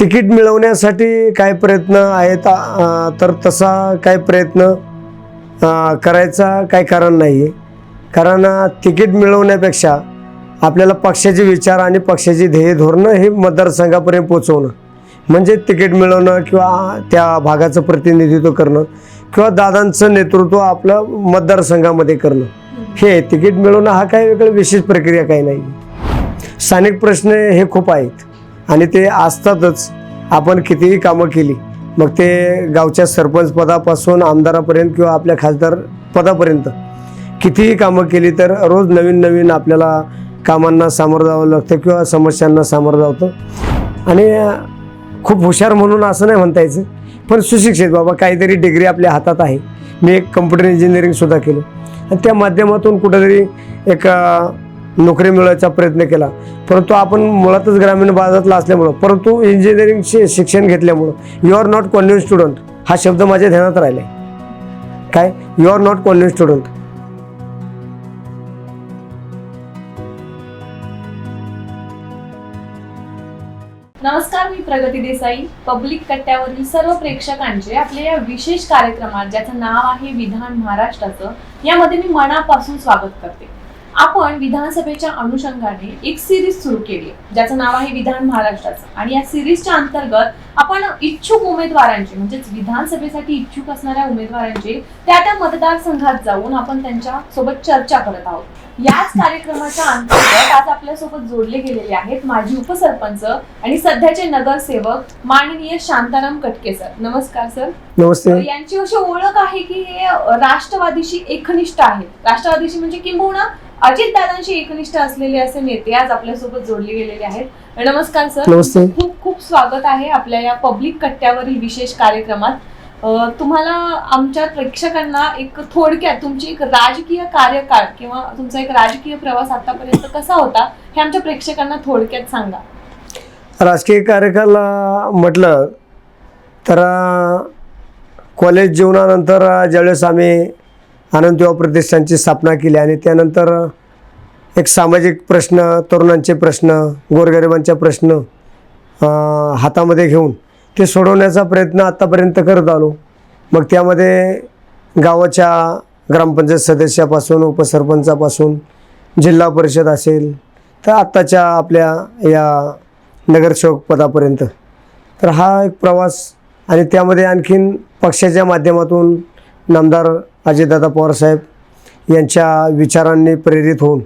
Ticket मिळवण्यासाठी काय प्रयत्न आहेत? तर तसा काय प्रयत्न करायचा काय कारण नाही आहे कारण तिकीट मिळवण्यापेक्षा आपल्याला पक्षाचे विचार आणि पक्षाची ध्येय धोरणं हे मतदारसंघापर्यंत पोचवणं म्हणजे तिकीट मिळवणं किंवा त्या भागाचं प्रतिनिधित्व करणं किंवा दादांचं नेतृत्व आपलं मतदारसंघामध्ये करणं हे आहे. तिकीट मिळवणं हा काही वेगळं विशेष प्रक्रिया काही नाही स्थानिक प्रश्न हे खूप आहेत. आणि ते असतातच. आपण कितीही कामं केली मग ते गावच्या सरपंच पदापासून आमदारापर्यंत किंवा आपल्या खासदार पदापर्यंत कितीही कामं केली तर रोज नवीन नवीन आपल्याला कामांना सामोरं जावं लागतं किंवा समस्यांना सामोरं जावतं. आणि खूप हुशार म्हणून असं नाही म्हणता यायचं पण सुशिक्षित बाबा काहीतरी डिग्री आपल्या हातात आहे. मी एक कम्प्युटर इंजिनिअरिंगसुद्धा केलं. आणि त्या माध्यमातून कुठंतरी एक नोकरी मिळवायचा प्रयत्न केला. परंतु आपण मुळातच ग्रामीण भागातला असल्यामुळं परंतु इंजिनिअरिंगचे शिक्षण घेतल्यामुळं you are not convince student हा शब्द माझ्या ध्यानात राहिला काय? You are not convince student नमस्कार मी प्रगती देसाई. पब्लिक कट्ट्यावरील सर्व प्रेक्षकांचे आपल्या या विशेष कार्यक्रमात ज्याचं नाव आहे विधान महाराष्ट्राचं यामध्ये मी मनापासून स्वागत करते. आपण विधानसभेच्या अनुषंगाने एक सिरीज सुरू केली. आहे ज्याचं नाव आहे विधान महाराष्ट्राचं. आणि या सिरीजच्या अंतर्गत आपण इच्छुक उमेदवारांचे म्हणजेच विधानसभेसाठी इच्छुक असणाऱ्या उमेदवारांचे त्या त्या मतदारसंघात जाऊन आपण त्यांच्यासोबत चर्चा करत आहोत. याच कार्यक्रमाच्या अंतर्गत आज आपल्यासोबत जोडले गेलेले आहेत माजी उपसरपंच आणि सध्याचे नगरसेवक माननीय शांताराम कटके सर. नमस्कार सर. नमस्ते. यांची अशी ओळख आहे की हे राष्ट्रवादीशी एकनिष्ठ आहेत. राष्ट्रवादीशी म्हणजे किंबहुना अजित दादांशी एकनिष्ठ असलेले असे नेते आज आपल्यासोबत जोडले गेलेले आहेत. नमस्कार सर नमस्ते. खूप खूप स्वागत आहे आपल्या या पब्लिक कट्ट्यावरील विशेष कार्यक्रमात. अ, तुम्हाला आमच्या प्रेक्षकांना एक थोडक्यात तुमची एक राजकीय कार्यकाळ किंवा तुमचा एक राजकीय प्रवास आतापर्यंत कसा होता हे आमच्या प्रेक्षकांना थोडक्यात सांगा. राजकीय कार्यकाला म्हटलं तर अं, कॉलेज जीवनानंतर अं, ज्यावेळेस आम्ही आनंद प्रतिष्ठानची स्थापना केली आणि त्यानंतर एक सामाजिक प्रश्न तरुणांचे प्रश्न गोरगरिबांचे प्रश्न हातामध्ये घेऊन ते सोडवण्याचा प्रयत्न आत्तापर्यंत करत आलो. मग त्यामध्ये गावाच्या ग्रामपंचायत सदस्यापासून उपसरपंचापासून जिल्हा परिषद असेल तर आत्ताच्या आपल्या या नगरसेवक पदापर्यंत. तर हा एक प्रवास आणि त्यामध्ये आणखीन पक्षाच्या माध्यमातून नामदार अजितदादा पवारसाहेब यांच्या विचारांनी प्रेरित होऊन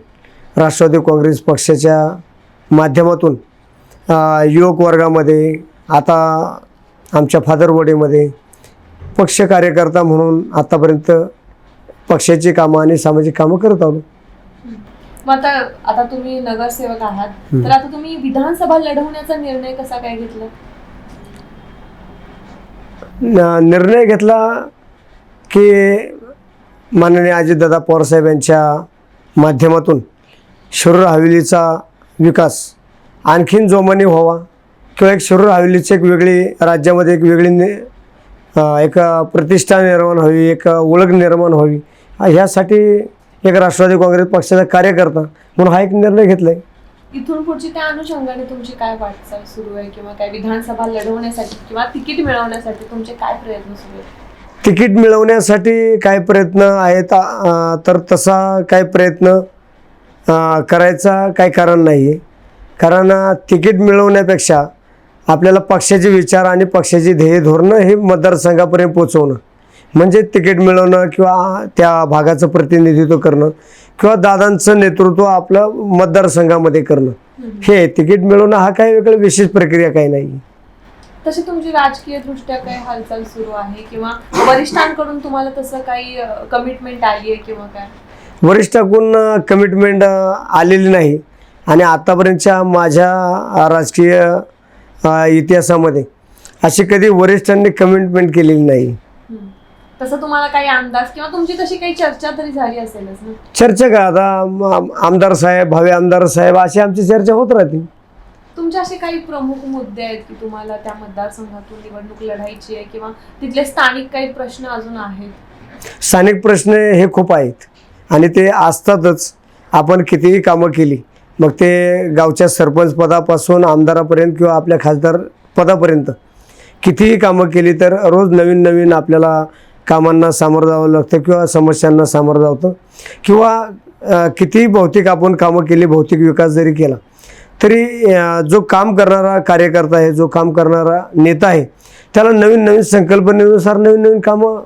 राष्ट्रवादी काँग्रेस पक्षाच्या माध्यमातून युवक वर्गामध्ये आता आमच्या फादरवडीमध्ये पक्ष कार्यकर्ता म्हणून आत्तापर्यंत पक्षाची कामं आणि सामाजिक कामं करत आलो. मग आता आता तुम्ही नगरसेवक आहात. तर आता तुम्ही विधानसभा लढवण्याचा निर्णय कसा काय घेतला? न- निर्णय घेतला की माननीय अजितदादा पवारसाहेब यांच्या माध्यमातून शिरूर हवेलीचा विकास आणखीन जोमाने व्हावा किंवा एक शिरूर हवेलीची एक वेगळी राज्यामध्ये एक वेगळी एक प्रतिष्ठा निर्माण व्हावी एक ओळख निर्माण व्हावी. ह्यासाठी एक राष्ट्रवादी काँग्रेस पक्षाचा कार्यकर्ता म्हणून हा एक निर्णय घेतला आहे इथून पुढची त्या अनुषंगाने तुमची काय वाटचाल सुरू आहे किंवा काय विधानसभा लढवण्यासाठी किंवा तिकीट मिळवण्यासाठी तुमचे काय प्रयत्न सुरू आहेत? तिकीट मिळवण्यासाठी काय प्रयत्न आहेत? तर तसा काय प्रयत्न करायचा काय कारण नाही आहे कारण तिकीट मिळवण्यापेक्षा आपल्याला पक्षाचे विचार आणि पक्षाची ध्येय धोरणं हे मतदारसंघापर्यंत पोचवणं म्हणजे तिकीट मिळवणं किंवा त्या भागाचं प्रतिनिधित्व करणं किंवा दादांचं नेतृत्व आपलं मतदारसंघामध्ये करणं. हे तिकीट मिळवणं हा काही वेगळं विशेष प्रक्रिया काही नाही तशी तुमची राजकीय दृष्ट्या काय हालचाल सुरू आहे किंवा वरिष्ठांकडून तुम्हाला तसं काही कमिटमेंट आली आहे किंवा काय? वरिष्ठाकडून कमिटमेंट आलेली नाही. आणि आत्तापर्यंतच्या माझ्या राजकीय इतिहासामध्ये अशी कधी वरिष्ठांनी कमिटमेंट केलेली नाही. तसं तुम्हाला काही अंदाज किंवा तुमची तशी काही चर्चा तरी झाली असेलच ना? चर्चा का? आता आमदार साहेब भावे आमदार साहेब अशी आमची चर्चा होत राहते. तुमचे असे काही प्रमुख मुद्दे आहेत की तुम्हाला त्या मतदारसंघातून निवडणूक लढायची आहे किंवा तिथले स्थानिक काही प्रश्न अजून आहेत? स्थानिक प्रश्न हे खूप आहेत. आणि ते असतातच. आपण कितीही कामं केली मग ते गावच्या सरपंच पदापासून आमदारापर्यंत किंवा आपल्या खासदार पदापर्यंत कितीही कामं केली तर रोज नवीन नवीन आपल्याला कामांना सामोरं जावं लागतं किंवा समस्यांना सामोरं जावतं किंवा कितीही भौतिक आपण कामं केली भौतिक विकास जरी केला तरी जो काम करणारा कार्यकर्ता आहे जो काम करणारा नेता आहे त्याला नवीन नवीन संकल्पनेनुसार नवीन नवीन कामं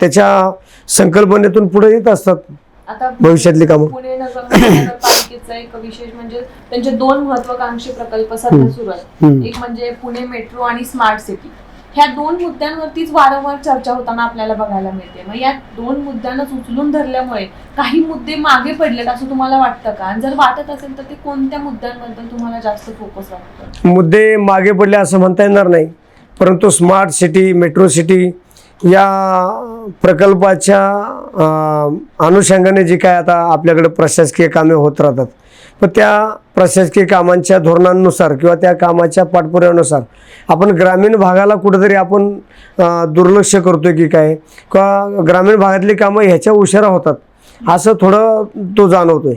त्याच्या संकल्पनेतून पुढे येत असतात. आता भविष्यातली कामं. पुणे नगर नगरपालिकेचा एक विशेष म्हणजे त्यांचे दोन महत्वाकांक्षी प्रकल्प सध्या सुरू आहेत. एक म्हणजे पुणे मेट्रो आणि स्मार्ट सिटी. ह्या दोन मुद्द्यांवरतीच वारंवार चर्चा होताना आपल्याला बघायला मिळते. मग या दोन मुद्द्यांनाच उचलून धरल्यामुळे काही मुद्दे मागे पडलेत असं तुम्हाला वाटतं का? आणि जर वाटत असेल तर ते कोणत्या मुद्द्यांबद्दल तुम्हाला जास्त फोकस वाटतं? मुद्दे मागे पडले असं म्हणता येणार नाही. परंतु स्मार्ट सिटी मेट्रो सिटी या प्रकल्पाच्या अनुषंगाने जी काय आता आपल्याकडे प्रशासकीय कामे होत राहतात पण त्या प्रशासकीय कामांच्या धोरणांनुसार किंवा त्या कामाच्या पाठपुराव्यानुसार आपण ग्रामीण भागाला कुठंतरी आपण दुर्लक्ष करतोय की काय? किंवा ग्रामीण भागातली कामं ह्याच्या उशिरा होतात? असं थोडं तो जाणवतोय.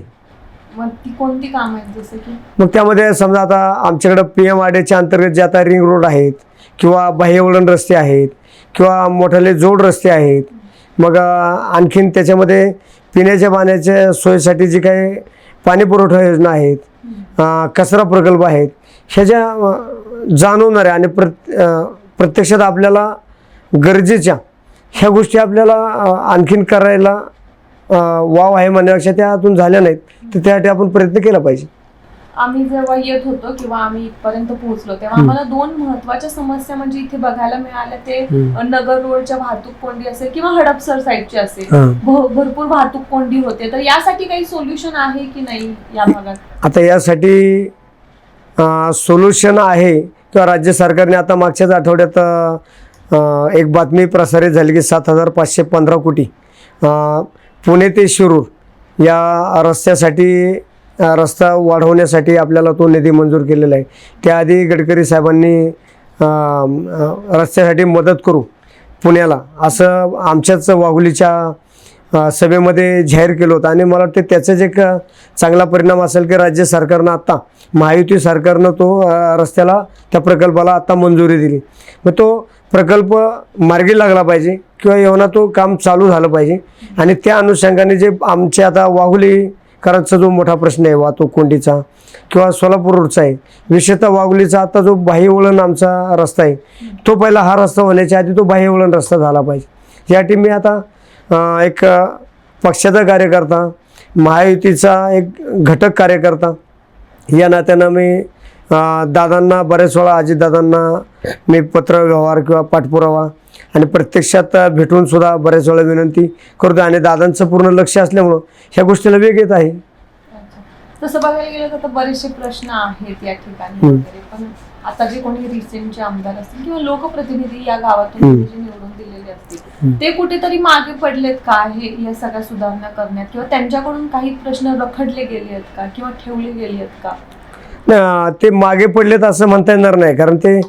मग ती कोणती काम आहेत जसं की? मग त्यामध्ये समजा आता आमच्याकडं पी एम आर डेच्या अंतर्गत जे आता रिंग रोड आहेत किंवा बाह्यवळण रस्ते आहेत किंवा मोठाले जोड रस्ते आहेत मग आणखीन त्याच्यामध्ये पिण्याच्या पाण्याच्या सोयीसाठी जी काही पाणी पुरवठा योजना आहेत कचरा प्रकल्प आहेत ह्या ज्या जाणवणाऱ्या आणि प्रत प्रत्यक्षात आपल्याला गरजेच्या ह्या गोष्टी आपल्याला आणखीन करायला वाव आहे म्हणण्यापेक्षा त्यातून झाल्या नाहीत तर त्यासाठी आपण प्रयत्न केला पाहिजे. आम्ही जेव्हा येत होतो किंवा आम्ही इथपर्यंत पोहोचलो तेव्हा आम्हाला दोन महत्त्वाच्या समस्या म्हणजे इथे बघायला मिळाल्या. ते नगर रोडच्या वाहतूक कोंडी असेल किंवा हडपसर साईडची असेल. भरपूर वाहतूक कोंडी होते. तर यासाठी काही सोल्युशन आहे की नाही या भागात? आता यासाठी सोल्युशन आहे किंवा राज्य सरकारने आता मागच्याच आठवड्यात एक बातमी प्रसारित झाली की सात हजार पाचशे पंधरा कोटी पुणे ते शिरूर या रस्त्यासाठी रस्ता वाढवण्यासाठी आपल्याला तो निधी मंजूर केलेला आहे. त्याआधी गडकरी साहेबांनी रस्त्यासाठी मदत करू पुण्याला असं आमच्याच वाघुलीच्या सभेमध्ये जाहीर केलं होतं. आणि मला वाटतं त्याचाच एक चांगला परिणाम असेल की राज्य सरकारनं आत्ता महायुती सरकारनं तो रस्त्याला त्या प्रकल्पाला आत्ता मंजुरी दिली. मग तो प्रकल्प मार्गी लागला पाहिजे किंवा येऊना तो काम चालू झालं पाहिजे. आणि त्या अनुषंगाने जे आमचे आता वाहुलीकरांचा जो मोठा प्रश्न आहे वाहतूक कोंडीचा किंवा सोलापूर रोडचा आहे विशेषतः वाघुलीचा आता जो बाह्यवळण आमचा रस्ता आहे तो पहिला हा रस्ता होण्याच्या आधी तो बाह्यवळण रस्ता झाला पाहिजे. यासाठी मी आता एक पक्षाचा कार्यकर्ता महायुतीचा एक घटक कार्यकर्ता या नात्यानं मी दादांना बऱ्याच वेळा अजितदादांना मी पत्र व्यवहार किंवा पाठपुरावा आणि प्रत्यक्षात भेटून सुद्धा बऱ्याच वेळा विनंती करतो आणि दादांचं पूर्ण लक्ष असल्यामुळं ह्या गोष्टीला वेग येत आहे. तसं बघायला गेलं तर बरेचसे प्रश्न आहेत या ठिकाणी पण आता जे कोणी रिसेंटचे आमदार असतील किंवा लोकप्रतिनिधी या गावातून. जे निवडून दिलेले असतील. ते कुठेतरी मागे पडलेत का? हे या सगळ्या सुधारणा करण्यात किंवा त्यांच्याकडून काही प्रश्न रखडले गेले आहेत का? किंवा ठेवले गेले आहेत का? ते मागे पडलेत असं म्हणता येणार नाही. कारण ते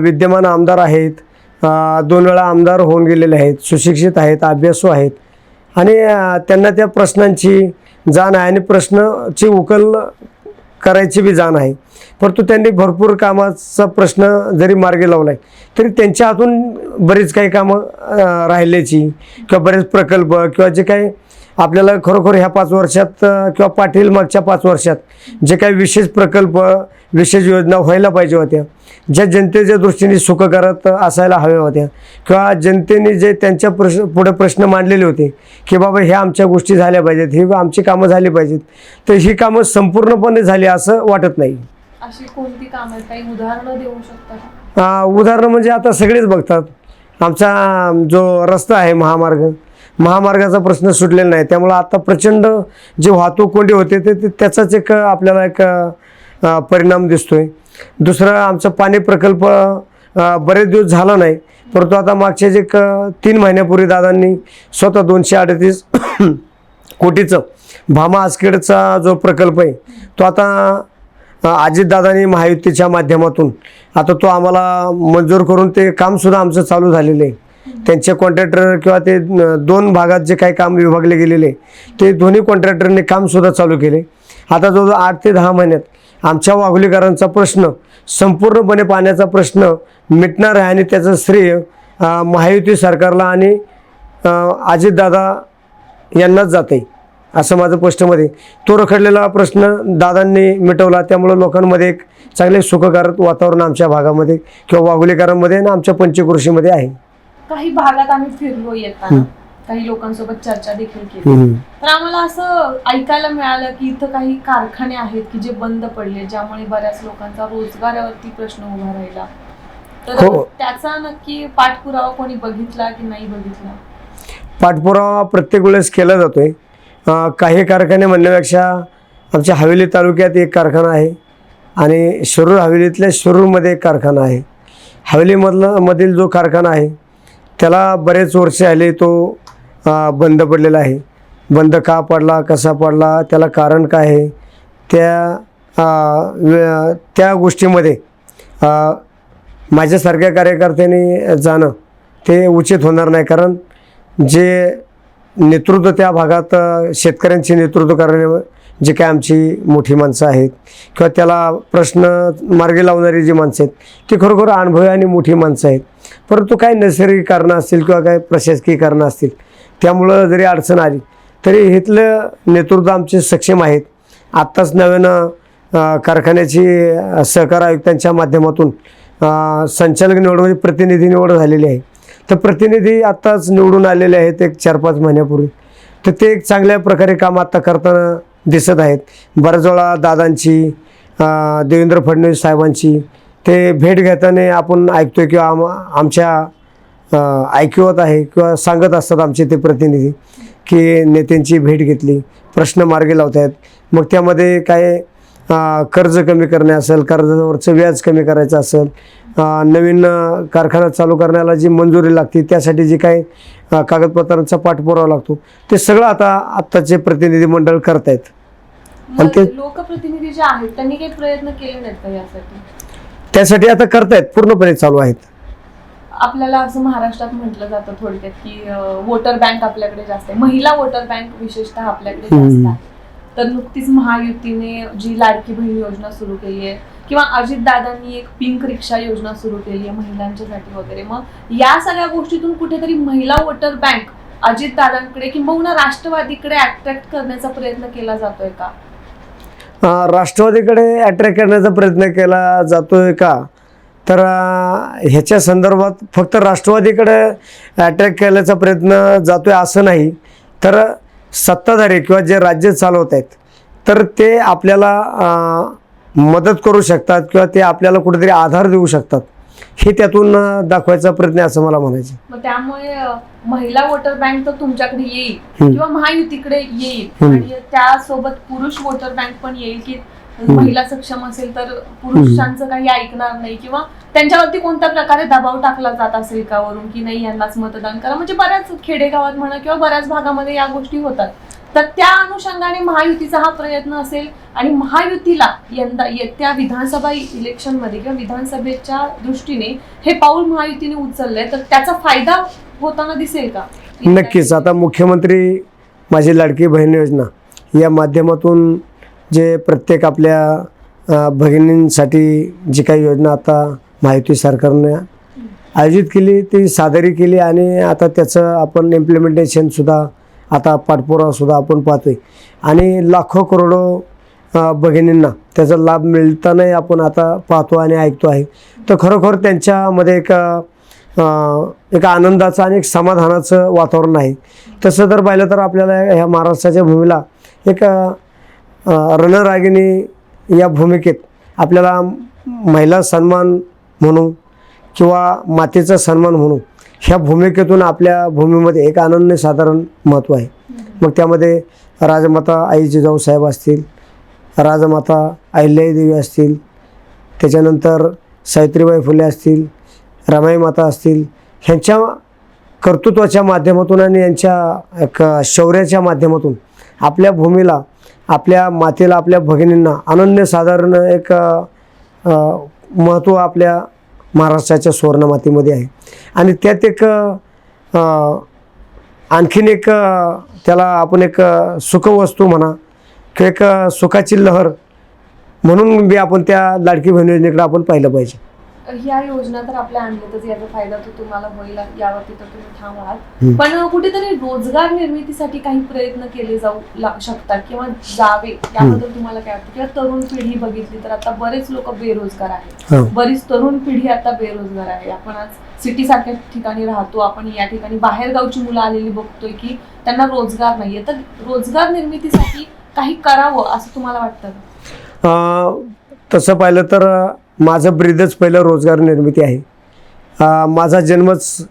विद्यमान आमदार आहेत. दोन वेळा आमदार होऊन गेलेले आहेत सुशिक्षित आहेत अभ्यासू आहेत. आणि त्यांना त्या प्रश्नांची जाण आहे आणि प्रश्नाची उकल करायची बी जाण आहे. परंतु त्यांनी भरपूर कामाचा प्रश्न जरी मार्गी लावला आहे तरी त्यांच्या हातून बरीच काही कामं राहिल्याची किंवा बरेच प्रकल्प किंवा जे काही आपल्याला खरोखर ह्या पाच वर्षात किंवा पाटील मागच्या पाच वर्षात जे काही विशेष प्रकल्प विशेष योजना व्हायला पाहिजे होत्या ज्या जनतेच्या दृष्टीने सुखकारक असायला हव्या होत्या किंवा जनतेने जे त्यांच्या प्रश्न पुढे प्रश्न मांडलेले होते की बाबा ह्या आमच्या गोष्टी झाल्या पाहिजेत ही आमची कामं झाली पाहिजेत तर ही कामं संपूर्णपणे झाली असं वाटत नाही. अशी कोणती कामं आहेत? काही उदाहरणं देऊ शकता का? अ, उदाहरणं म्हणजे आता सगळेच बघतात. आमचा जो रस्ता आहे महामार्ग महामार्गाचा प्रश्न सुटलेला नाही. त्यामुळं आता प्रचंड जे वाहतूक कोंडी होते ते त्याचाच एक आपल्याला एक परिणाम परिणाम दिसतोय. दुसरं आमचं पाणी प्रकल्प बरेच दिवस झाला नाही. परंतु आता मागच्या जे एक तीन महिन्यापूर्वी दादांनी स्वतः दोनशे अडतीस कोटीचं भामा आसखेडचा जो प्रकल्प आहे तो आता अ, अजितदादांनी महायुतीच्या माध्यमातून आता तो आम्हाला मंजूर करून ते कामसुद्धा आमचं चालू झालेलं आहे. त्यांचे कॉन्ट्रॅक्टर किंवा ते दोन भागात जे काही काम विभागले गेलेले ते दोन्ही कॉन्ट्रॅक्टरने कामसुद्धा चालू केले. आता जवळजवळ आठ ते दहा महिन्यात आमच्या वाघोलीकरांचा प्रश्न संपूर्णपणे पाण्याचा प्रश्न मिटणार आहे आणि त्याचं श्रेय महायुती सरकारला आणि अजितदादा यांनाच जाते असं माझं स्पष्टमध्ये तो रखडलेला प्रश्न दादांनी मिटवला त्यामुळं लोकांमध्ये एक चांगले सुखकारक वातावरण आमच्या भागामध्ये किंवा वाघोलीकरांमध्ये आणि आमच्या पंचकृषीमध्ये आहे. काही भागात आम्ही फिरलो येताना. काही लोकांसोबत चर्चा देखील केली. तर आम्हाला असं ऐकायला मिळालं की इथं काही कारखाने आहेत की जे बंद पडले ज्यामुळे बऱ्याच लोकांचा रोजगारावरती प्रश्न उभा राहिला. तर हो. त्याचा नक्की पाठपुरावा कोणी बघितला की नाही बघितला? पाठपुरावा प्रत्येक वेळेस केला जातो आहे काही कारखाने म्हणण्यापेक्षा आमच्या हवेली तालुक्यात एक कारखाना आहे आणि शिरूर हवेलीतल्या शिरूरमध्ये एक कारखाना आहे. हवेलीमधलं मधील जो कारखाना आहे त्याला बरेच वर्ष आले तो बंद पडलेला आहे. बंद का पडला कसा पडला त्याला कारण काय आहे? त्या त्या गोष्टीमध्ये माझ्यासारख्या कार्यकर्त्यांनी जाणं ते उचित होणार नाही. कारण जे नेतृत्व त्या भागात शेतकऱ्यांचे नेतृत्व करण्या जे काय आमची मोठी माणसं आहेत किंवा त्याला प्रश्न मार्गी लावणारी जी माणसं आहेत ती खरोखर अनुभवी आणि मोठी माणसं आहेत. परंतु काय नैसर्गिक कारणं असतील किंवा काय प्रशासकीय कारणं असतील त्यामुळं जरी अडचण आली तरी इथलं नेतृत्व आमचे सक्षम आहेत. आत्ताच नव्यानं कारखान्याची सहकार आयुक्तांच्या माध्यमातून संचालक निवड म्हणजे प्रतिनिधी निवड झालेली आहे. तर प्रतिनिधी आत्ताच निवडून आलेले आहेत एक चार पाच महिन्यापूर्वी. तर ते एक चांगल्या प्रकारे काम आत्ता करताना दिसत आहेत. बऱ्याच वेळा दादांची देवेंद्र फडणवीस साहेबांची ते भेट घेताना आपण ऐकतोय किंवा आम आमच्या ऐकिवत ऐकवत आहे किंवा सांगत असतात आमचे ते प्रतिनिधी की नेत्यांची भेट घेतली प्रश्न मार्गी लावत आहेत मग त्यामध्ये काय कर्ज कमी करणे असेल कर्जावरचं व्याज कमी करायचं असेल नवीन कारखाना चालू करण्याला जी मंजुरी लागते त्यासाठी जी काही कागदपत्रांचा पाठपुरावा लागतो ते सगळं आता आत्ताचे प्रतिनिधी मंडळ करत आहेत आणि ते- लोकप्रतिनिधी जे आहेत त्यांनी काही प्रयत्न केले नाहीत का यासाठी? त्यासाठी आता करतायत पूर्णपणे चालू आहेत. आपल्याला असं महाराष्ट्रात म्हटलं जातं थोडक्यात की वोटर बँक आपल्याकडे जास्त आहे. महिला वोटर बँक विशेषतः आपल्याकडे जास्त. आहे. तर नुकतीच महायुतीने जी लाडकी बहीण योजना सुरू केली आहे किंवा अजितदादांनी एक पिंक रिक्षा योजना सुरू केली आहे महिलांच्यासाठी वगैरे. मग या सगळ्या गोष्टीतून कुठेतरी महिला वोटर बँक अजितदादांकडे किंबहुना राष्ट्रवादीकडे अट्रॅक्ट करण्याचा प्रयत्न केला जातोय का? राष्ट्रवादीकडे अट्रॅक्ट करण्याचा प्रयत्न केला जातोय का? तर ह्याच्या संदर्भात फक्त राष्ट्रवादीकडे अट्रॅक्ट केल्याचा प्रयत्न जातोय असं नाही. तर सत्ताधारी किंवा जे राज्य चालवत आहेत तर ते आपल्याला मदत करू शकतात किंवा ते आपल्याला कुठेतरी आधार देऊ शकतात. हे त्यातून दाखवायचा प्रयत्न असं मला म्हणायचं त्यामुळे महिला वोटर बँक तर तुमच्याकडे येईल. किंवा महायुतीकडे येईल. आणि त्यासोबत पुरुष वोटर बँक पण येईल की महिला सक्षम असेल तर पुरुषांचं काही ऐकणार नाही किंवा त्यांच्यावरती कोणत्या प्रकारे दबाव टाकला जात असेल का वरून की नाही यांनाच मतदान करा. म्हणजे बऱ्याच खेडेगावात म्हणा किंवा बऱ्याच भागामध्ये या गोष्टी होतात. तर त्या अनुषंगाने महायुतीचा हा प्रयत्न असेल आणि महायुतीला यंदा येत्या विधानसभा इलेक्शनमध्ये किंवा विधानसभेच्या दृष्टीने हे पाऊल महायुतीने उचललंय. तर त्याचा फायदा होताना दिसेल का? नक्कीच. आता मुख्यमंत्री माझी लाडकी बहीण योजना या माध्यमातून जे प्रत्येक आपल्या भगिनींसाठी जी काही योजना आता माहिती सरकारने आयोजित केली ती सादरी केली आणि आता त्याचं आपण इम्प्लिमेंटेशनसुद्धा आता पाठपुरावासुद्धा आपण पाहतोय. आणि लाखो करोडो भगिनींना त्याचा लाभ मिळतानाही आपण आता पाहतो आणि ऐकतो आहे. तर खरोखर त्यांच्यामध्ये एक एक आनंदाचं आणि एक समाधानाचं वातावरण आहे. तसं जर पाहिलं तर आपल्याला ह्या महाराष्ट्राच्या भूमीला एक रणरागिणी या भूमिकेत आपल्याला महिला सन्मान म्हणू किंवा मातेचा सन्मान म्हणू ह्या भूमिकेतून आपल्या भूमीमध्ये एक अनन्य साधारण महत्त्व आहे. मग त्यामध्ये राजमाता आई जिजाऊ साहेब असतील राजमाता अहिल्याई देवी असतील त्याच्यानंतर सावित्रीबाई फुले असतील रमाई माता असतील ह्यांच्या कर्तृत्वाच्या माध्यमातून आणि यांच्या एक शौर्याच्या माध्यमातून आपल्या भूमीला आपल्या मातेला आपल्या भगिनींना अनन्यसाधारण एक महत्त्व आपल्या महाराष्ट्राच्या सुवर्णमातीमध्ये आहे. आणि त्यात एक आणखीन एक त्याला आपण एक सुखवस्तू म्हणा किंवा एक सुखाची लहर म्हणून बी आपण त्या लाडकी बहीण योजनेकडे आपण पाहिलं पाहिजे. ह्या योजना तर आपल्या आणल्यातच याचा फायदा तो तुम्हाला होईल यावरती तर तुम्ही ठाम आहात. पण कुठेतरी रोजगार निर्मितीसाठी काही प्रयत्न केले जाऊ शकतात किंवा जावे याबद्दल तुम्हाला काय वाटतं? किंवा तरुण पिढी बघितली तर आता बरेच लोक बेरोजगार आहेत. हां. बरीच तरुण पिढी आता बेरोजगार आहे. आपण आज सिटी सारख्या ठिकाणी राहतो. आपण या ठिकाणी बाहेर गावची मुलं आलेली बघतोय की त्यांना रोजगार नाहीये. तर रोजगार निर्मितीसाठी काही करावं असं तुम्हाला वाटतं? तसं पाहिलं तर माझं ब्रीदच पहिलं रोजगार निर्मिती आहे. माझा जन्मच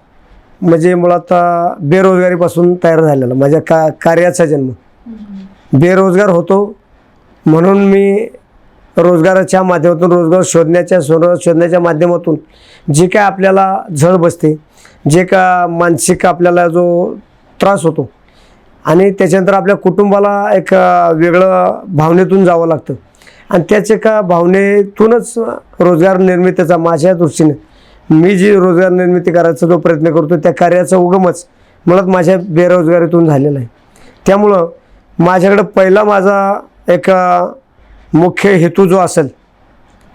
म्हणजे मुळात बेरोजगारीपासून तयार झालेला माझ्या का कार्याचा जन्म. बेरोजगार होतो म्हणून मी रोजगाराच्या माध्यमातून रोजगार शोधण्याच्या शोध शोधण्याच्या माध्यमातून जे काय आपल्याला झळ बसते जे का मानसिक आपल्याला जो त्रास होतो आणि त्याच्यानंतर आपल्या कुटुंबाला एक वेगळं भावनेतून जावं लागतं. आणि त्याचे का भावनेतूनच रोजगार निर्मितीचा माझ्या दृष्टीने मी जी रोजगार निर्मिती करायचा जो प्रयत्न करतो त्या कार्याचा उगमच मुळात माझ्या बेरोजगारीतून झालेला आहे. त्यामुळं माझ्याकडं पहिला माझा एक मुख्य हेतू जो असेल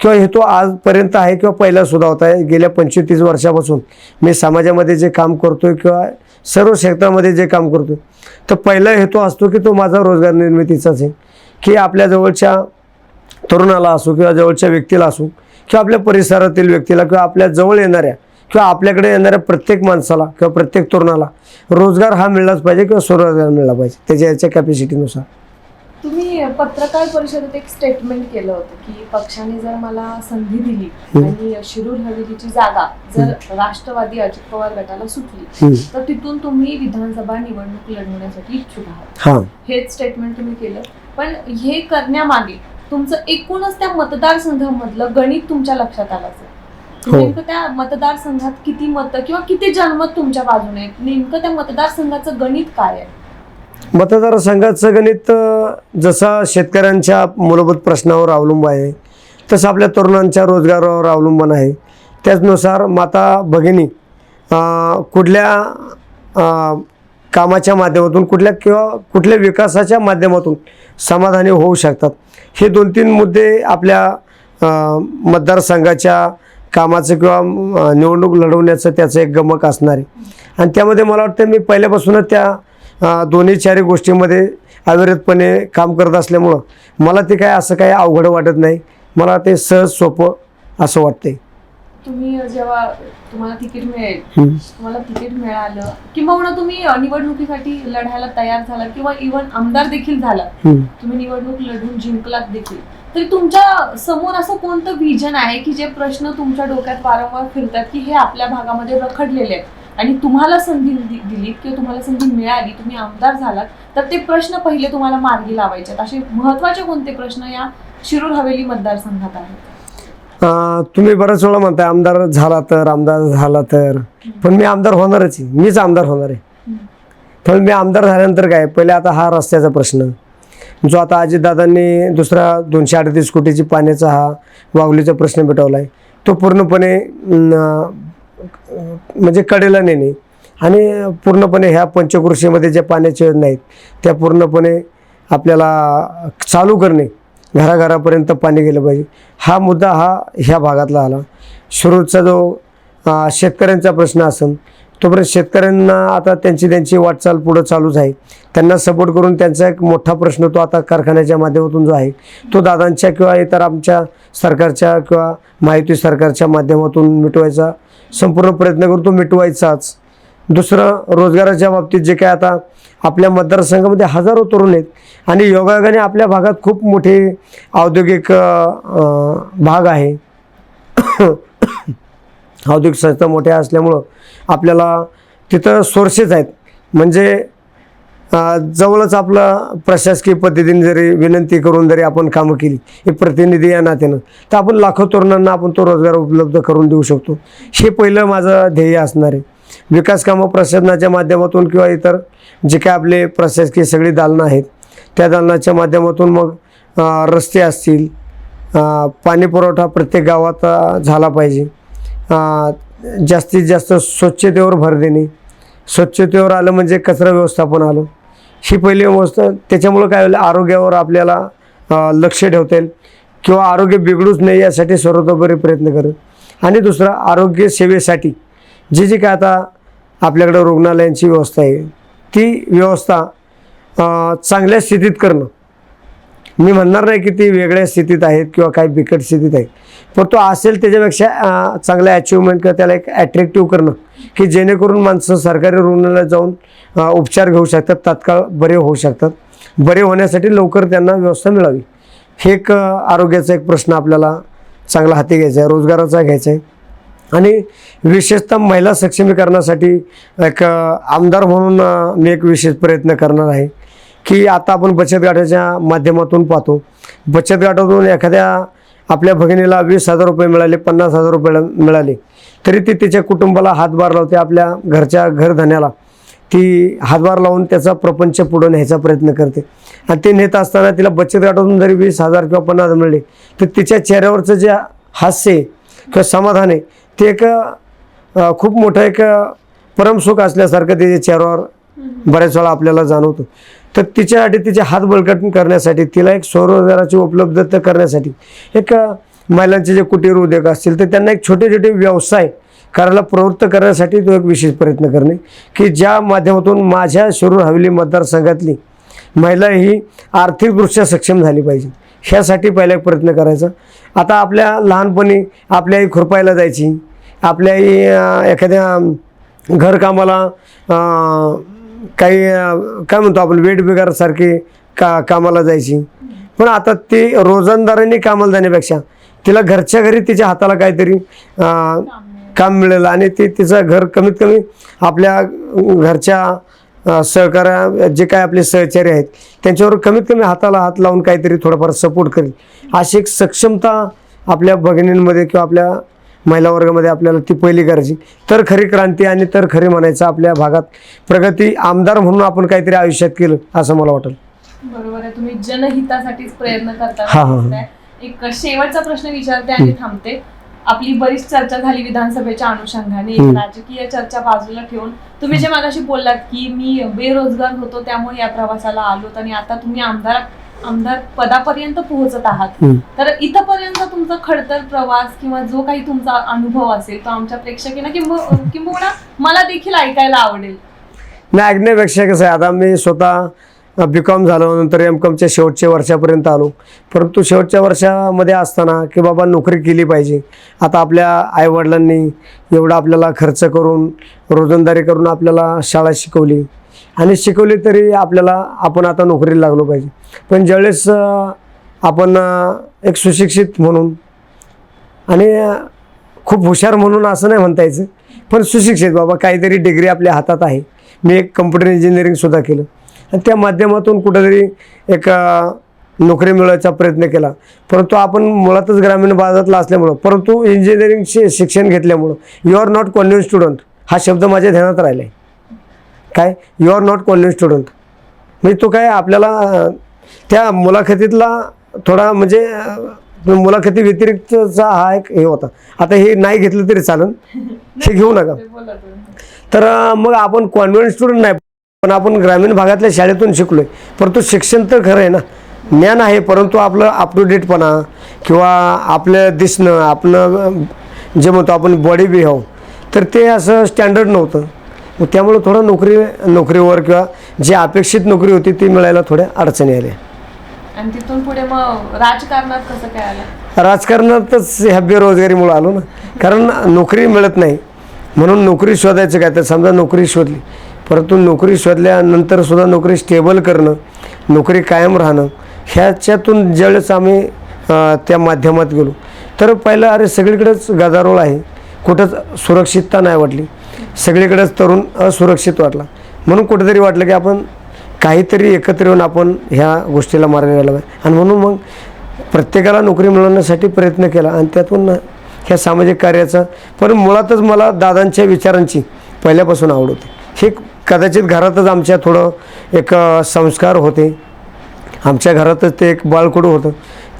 किंवा हेतू आजपर्यंत आहे किंवा पहिला सुद्धा होता. आहे गेल्या पंचवीस तीस वर्षापासून मी समाजामध्ये जे काम करतो आहे किंवा सर्व क्षेत्रामध्ये जे काम करतोय तर पहिला हेतू असतो की तो माझा रोजगार निर्मितीचाच आहे. की आपल्या जवळच्या तरुणाला असो किंवा जवळच्या व्यक्तीला असो किंवा आपल्या परिसरातील व्यक्तीला किंवा आपल्या जवळ येणाऱ्या किंवा आपल्याकडे येणाऱ्या प्रत्येक माणसाला किंवा प्रत्येक तरुणाला रोजगार हा मिळालाच पाहिजे किंवा स्वरोजगार मिळाला पाहिजे त्याच्या याच्या कॅपॅसिटीनुसार तुम्ही पत्रकार परिषदेत एक स्टेटमेंट केलं होतं की पक्षाने जर मला संधी दिली. आणि शिरूर हवेलीची जागा जर राष्ट्रवादी अजित पवार गटाला सुटली. तर तिथून तुम्ही विधानसभा निवडणूक लढवण्यासाठी इच्छुक आहात. हेच स्टेटमेंट तुम्ही केलं. पण हे करण्यामागे तुमचं एकूणच त्या मतदारसंघामधलं गणित तुमच्या लक्षात आलं असेल हो. नेमकं त्या मतदारसंघात किती मतं किंवा किती जनमत तुमच्या बाजूने आहेत? नेमकं त्या मतदारसंघाचं गणित काय आहे? मतदारसंघाचं गणित जसं शेतकऱ्यांच्या मूलभूत प्रश्नावर अवलंबून आहे तसं आपल्या तरुणांच्या रोजगारावर अवलंबून आहे. त्याचनुसार माता भगिनी कुठल्या कामाच्या माध्यमातून कुठल्या किंवा कुठल्या विकासाच्या माध्यमातून समाधानी होऊ शकतात. हे दोन तीन मुद्दे आपल्या मतदारसंघाच्या कामाचं किंवा निवडणूक लढवण्याचं त्याचं एक गमक असणार आहे. आणि त्यामध्ये मला वाटतं मी पहिल्यापासूनच त्या दोन्ही चारही गोष्टींमध्ये अविरतपणे काम करत असल्यामुळं मला ते काय असं काही अवघड वाटत नाही. मला ते सहज सोपं असं वाटतंय. तुम्ही जेव्हा तुम्हाला तिकीट मिळेल. तुम्हाला तिकीट मिळालं किंवा तुम्ही निवडणुकीसाठी लढायला तयार झाला किंवा इव्हन आमदार देखील झाला. तुम्ही निवडणूक लढून जिंकलात देखील तरी तुमच्यासमोर असं कोणतं व्हिजन आहे की जे प्रश्न तुमच्या डोक्यात वारंवार फिरतात की हे आपल्या भागामध्ये रखडलेले आहेत आणि तुम्हाला संधी दिली किंवा तुम्हाला संधी मिळाली तुम्ही आमदार झालात तर ते प्रश्न पहिले तुम्हाला मार्गी लावायचे असे महत्त्वाचे कोणते प्रश्न या शिरूर हवेली मतदारसंघात आहेत तुम्ही बऱ्याच वेळा म्हणताय आमदार झाला तर आमदार झाला तर. पण मी आमदार होणारच आहे. मीच आमदार होणार आहे. पण मी आमदार झाल्यानंतर काय पहिले आता हा रस्त्याचा प्रश्न. जो आता अजितदादांनी दुसरा दोनशे अडतीस कोटीची पाण्याचा हा वाघोलीचा प्रश्न मिटवला आहे तो पूर्णपणे म्हणजे कडेला नेणे आणि पूर्णपणे ह्या पंचकृषीमध्ये ज्या पाण्याच्या योजना आहेत त्या पूर्णपणे आपल्याला चालू करणे घराघरापर्यंत पाणी गेलं पाहिजे. हा मुद्दा हा ह्या भागातला आला. सुरूचा जो शेतकऱ्यांचा प्रश्न असेल तोपर्यंत शेतकऱ्यांना आता त्यांची त्यांची वाटचाल पुढं चालूच आहे. त्यांना सपोर्ट करून त्यांचा एक मोठा प्रश्न तो आता कारखान्याच्या माध्यमातून जो आहे तो दादांच्या किंवा इतर आमच्या सरकारच्या किंवा माहिती सरकारच्या माध्यमातून मिटवायचा. संपूर्ण प्रयत्न करू तो मिटवायचाच. दुसरं रोजगाराच्या बाबतीत जे काय आता आपल्या मतदारसंघामध्ये हजारो तरुण आहेत. आणि योगायोगाने आपल्या भागात खूप मोठे औद्योगिक भाग आहे. औद्योगिक संस्था मोठ्या असल्यामुळं आपल्याला तिथं सोर्सेस आहेत. म्हणजे जवळच आपलं प्रशासकीय पद्धतीने जरी विनंती करून जरी आपण कामं केली हे प्रतिनिधी या नात्यानं तर आपण लाखो तरुणांना आपण तो रोजगार उपलब्ध करून देऊ शकतो. हे पहिलं माझं ध्येय असणार आहे. विकास कामं प्रशासनाच्या माध्यमातून किंवा इतर जे काय आपले प्रशासकीय सगळी दालनं आहेत त्या दालनाच्या माध्यमातून मग रस्ते असतील पाणी पुरवठा प्रत्येक गावात झाला पाहिजे. जास्तीत जास्त स्वच्छतेवर भर देणे. स्वच्छतेवर आलं म्हणजे कचरा व्यवस्थापन आलं. ही पहिली गोष्ट त्याच्यामुळं काय होईल आरोग्यावर आपल्याला लक्ष ठेवता येईल किंवा आरोग्य बिघडूच नाही यासाठी सर्वतोपरी प्रयत्न करेल. आणि दुसरं आरोग्य सेवेसाठी जे जे काय आता आपल्याकडं रुग्णालयांची व्यवस्था आहे. ती व्यवस्था चांगल्या स्थितीत करणं. मी म्हणणार नाही की ती वेगळ्या स्थितीत आहेत किंवा काही बिकट स्थितीत आहेत. पण तो असेल त्याच्यापेक्षा चांगल्या अचिव्हमेंट किंवा त्याला एक ॲट्रॅक्टिव्ह करणं. की जेणेकरून माणसं सरकारी रुग्णालयात जाऊन उपचार घेऊ शकतात तात्काळ बरे होऊ शकतात. बरे होण्यासाठी लवकर त्यांना व्यवस्था मिळावी. हे एक आरोग्याचा एक प्रश्न आपल्याला चांगला हाती घ्यायचा आहे रोजगाराचा घ्यायचा आहे. आणि विशेषतः महिला सक्षमीकरणासाठी एक आमदार म्हणून मी एक विशेष प्रयत्न करणार आहे की आता आपण बचत गटाच्या माध्यमातून पाहतो. बचत गटातून एखाद्या आपल्या भगिनीला वीस हजार रुपये मिळाले पन्नास हजार रुपये मिळाले तरी ती तिच्या कुटुंबाला हातभार लावते आपल्या घरच्या घरधन्याला. ती हातभार लावून त्याचा प्रपंच पुढं न्यायचा प्रयत्न करते. आणि ते नेत असताना तिला बचत गटातून जरी वीस हजार किंवा पन्नास हजार मिळले तर तिच्या चेहऱ्यावरचं जे हास्य आहे किंवा समाधान आहे ते एक खूप मोठं एक परमसुख असल्यासारखं तिच्या चेहऱ्यावर बऱ्याच वेळा आपल्याला जाणवतं. तर तिच्यासाठी तिचे हात बळकट करण्यासाठी तिला एक स्वरोजगाराची उपलब्धता करण्यासाठी एक महिलांचे जे कुटीर उद्योग असतील तर त्यांना एक छोटे छोटे व्यवसाय करायला प्रवृत्त करण्यासाठी तो एक विशेष प्रयत्न करणे. की ज्या माध्यमातून माझ्या शिरूर हवेली मतदारसंघातली महिला ही आर्थिकदृष्ट्या सक्षम झाली पाहिजे. ह्यासाठी पहिला प्रयत्न करायचा. आता आपल्या लहानपणी आपल्या आई खुरपायला जायची. आपल्या आई एखाद्या घरकामाला काही काय म्हणतो आपण वेट बिगारसारखी का कामाला जायची. पण आता ती रोजंदारांनी कामाला जाण्यापेक्षा तिला घरच्या घरी तिच्या हाताला काहीतरी काम मिळेल आणि ते तिचं घर कमीत कमी आपल्या घरच्या सहकार्या जे काय आपले सहचारी आहेत त्यांच्यावर कमीत कमी हाताला हात लावून काहीतरी थोडंफार सपोर्ट करेल अशी एक सक्षमता आपल्या भगिनींमध्ये किंवा आपल्या महिला वर्गामध्ये आपल्याला ती पहिली करायची तर खरी क्रांती आणि तर खरी म्हणायचं आपल्या भागात प्रगती आमदार म्हणून आपण काहीतरी आयुष्यात केलं असं मला वाटेल. बरोबर आहे. तुम्ही जनहितासाठीच प्रयत्न हा, हा, करता हा. दिसताय. एक शेवटचा प्रश्न विचारते आणि थांबते. आपली बरीच चर्चा झाली विधानसभेच्या अनुषंगाने एक. राजकीय चर्चा बाजूला ठेवून तुम्ही जे मागाशी बोललात की मी बेरोजगार होतो त्यामुळे या प्रवासाला आलोत आणि आता तुम्ही आमदार आमदार पदापर्यंत पोहोचत आहात. तर इथपर्यंत तुमचा खडतर प्रवास किंवा जो काही तुमचा अनुभव असेल तो आमच्या प्रेक्षकांना किंवा किंबहुना मला देखील ऐकायला आवडेल नाही ऐकण्यापेक्षा कसं आहे आता मी स्वतः बी कॉम झाल्यानंतर नंतर एम कॉमच्या शेवटच्या वर्षापर्यंत आलो. परंतु शेवटच्या वर्षामध्ये असताना की बाबा नोकरी केली पाहिजे. आता आपल्या आईवडिलांनी एवढा आपल्याला खर्च करून रोजंदारी करून आपल्याला शाळा शिकवली. आणि शिकवली तरी आपल्याला आपण आता नोकरीला लागलो पाहिजे. पण ज्यावेळेस आपण एक सुशिक्षित म्हणून आणि खूप हुशार म्हणून असं नाही म्हणता यायचं पण सुशिक्षित बाबा काहीतरी डिग्री आपल्या हातात आहे. मी एक कम्प्युटर इंजिनिअरिंगसुद्धा केलं. आणि त्या माध्यमातून कुठेतरी एक नोकरी मिळवायचा प्रयत्न केला. परंतु आपण मुळातच ग्रामीण भागातला असल्यामुळं परंतु इंजिनिअरिंगचे शिक्षण घेतल्यामुळं you are not convent student हा शब्द माझ्या ध्यानात राहिला आहे काय? You are not convent student म्हणजे तो काय आपल्याला त्या मुलाखतीतला थोडा म्हणजे मुलाखती व्यतिरिक्तचा हा एक हे होता. आता हे नाही घेतलं तरी चालेल. हे घेऊ नका. तर मग आपण कॉन्व्हेंट स्टुडंट नाही. पण आपण ग्रामीण भागातल्या शाळेतून शिकलो आहे परंतु शिक्षण तर खरं आहे ना. ज्ञान आहे परंतु आपलं अप टू डेटपणा किंवा आपलं दिसणं आपलं जे म्हणतो आपण बॉडी बिहेव तर ते असं स्टँडर्ड नव्हतं. मग त्यामुळं थोडं नोकरी नोकरीवर किंवा जी अपेक्षित नोकरी होती ती मिळायला थोड्या अडचणी आल्या. आणि तिथून पुढे मग राजकारणात कसं काय आलं? राजकारणातच ह्या बेरोजगारीमुळं आलो ना. कारण नोकरी मिळत नाही. म्हणून नोकरी शोधायचं काय? तर समजा नोकरी शोधली. परंतु नोकरी शोधल्यानंतर सुद्धा नोकरी स्टेबल करणं नोकरी कायम राहणं ह्याच्यातून ज्यावेळेस आम्ही त्या माध्यमात गेलो. तर पहिलं अरे सगळीकडेच गदारोळ आहे. कुठंच सुरक्षितता नाही वाटली. सगळीकडेच तरुण असुरक्षित वाटला. म्हणून कुठेतरी वाटलं की आपण काहीतरी एकत्र येऊन आपण ह्या गोष्टीला मार्ग घ्यायला पाहिजे आणि म्हणून मग प्रत्येकाला नोकरी मिळवण्यासाठी प्रयत्न केला आणि त्यातून ह्या सामाजिक कार्याचा पण मुळातच मला दादांच्या विचारांची पहिल्यापासून आवड होती. हे कदाचित घरातच आमच्या थोडं एक संस्कार होते. आमच्या घरातच ते एक बाळकडू होतं.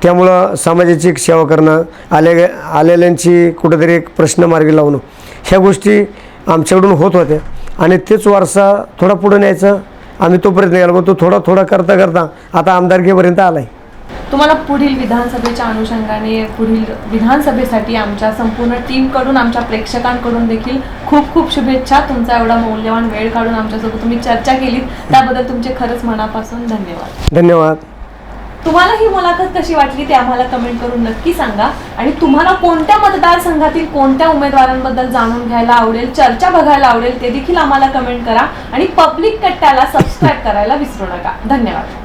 त्यामुळं समाजाची एक सेवा करणं आले आलेल्यांची कुठेतरी एक प्रश्न मार्गी लावणं ह्या गोष्टी आमच्याकडून होत होत्या. आणि तेच वारसा थोडा पुढं न्यायचा. आम्ही तो प्रयत्न केला पण तो थोडा थोडा करता करता आता आमदारकीपर्यंत आला आहे तुम्हाला पुढील विधानसभेच्या अनुषंगाने पुढील विधानसभेसाठी आमच्या संपूर्ण टीमकडून आमच्या प्रेक्षकांकडून देखील खूप खूप शुभेच्छा. तुमचा एवढा मौल्यवान वेळ काढून आमच्यासोबत तुम्ही चर्चा केलीत. त्याबद्दल तुमचे खरंच मनापासून धन्यवाद. धन्यवाद. तुम्हाला ही मुलाखत कशी वाटली ते आम्हाला कमेंट करून नक्की सांगा. आणि तुम्हाला कोणत्या मतदारसंघातील कोणत्या उमेदवारांबद्दल जाणून घ्यायला आवडेल चर्चा बघायला आवडेल ते देखील आम्हाला कमेंट करा. आणि पब्लिक कट्ट्याला सबस्क्राईब करायला विसरू नका. धन्यवाद.